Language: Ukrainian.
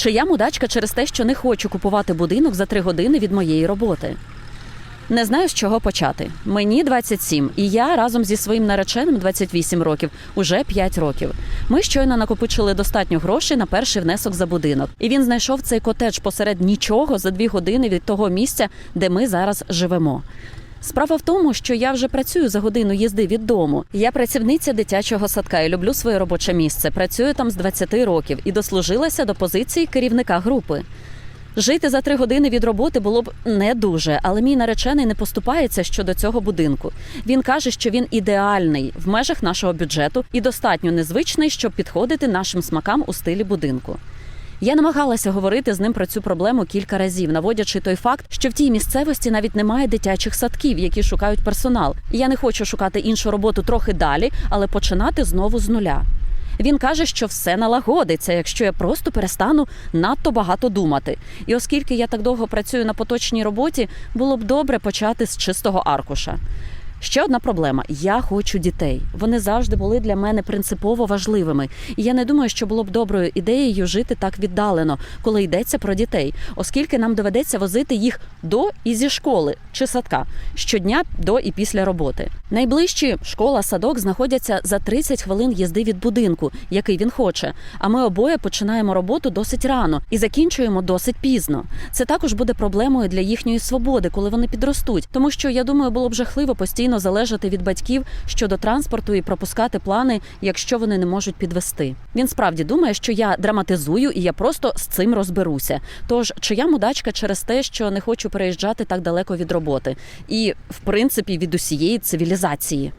Чи я мудачка через те, що не хочу купувати будинок за три години від моєї роботи? Не знаю, з чого почати. Мені 27, і я разом зі своїм нареченим 28 років, уже 5 років. Ми щойно накопичили достатньо грошей на перший внесок за будинок. І він знайшов цей котедж посеред нічого за дві години від того місця, де ми зараз живемо. Справа в тому, що я вже працюю за годину їзди від дому. Я працівниця дитячого садка і люблю своє робоче місце. Працюю там з 20 років і дослужилася до позиції керівника групи. Жити за три години від роботи було б не дуже, але мій наречений не поступається щодо цього будинку. Він каже, що він ідеальний в межах нашого бюджету і достатньо незвичний, щоб підходити нашим смакам у стилі будинку. Я намагалася говорити з ним про цю проблему кілька разів, наводячи той факт, що в тій місцевості навіть немає дитячих садків, які шукають персонал. Я не хочу шукати іншу роботу трохи далі, але починати знову з нуля. Він каже, що все налагодиться, якщо я просто перестану надто багато думати. І оскільки я так довго працюю на поточній роботі, було б добре почати з чистого аркуша. Ще одна проблема: я хочу дітей. Вони завжди були для мене принципово важливими. І я не думаю, що було б доброю ідеєю жити так віддалено, коли йдеться про дітей, оскільки нам доведеться возити їх до і зі школи чи садка щодня до і після роботи. Найближчі школа, садок знаходяться за 30 хвилин їзди від будинку, який він хоче. А ми обоє починаємо роботу досить рано і закінчуємо досить пізно. Це також буде проблемою для їхньої свободи, коли вони підростуть. Тому що я думаю, було б жахливо постійно залежати від батьків щодо транспорту і пропускати плани, якщо вони не можуть підвести. Він справді думає, що я драматизую, і я просто з цим розберуся. Тож чи я мудачка через те, що не хочу переїжджати так далеко від роботи, і в принципі від усієї цивілізації.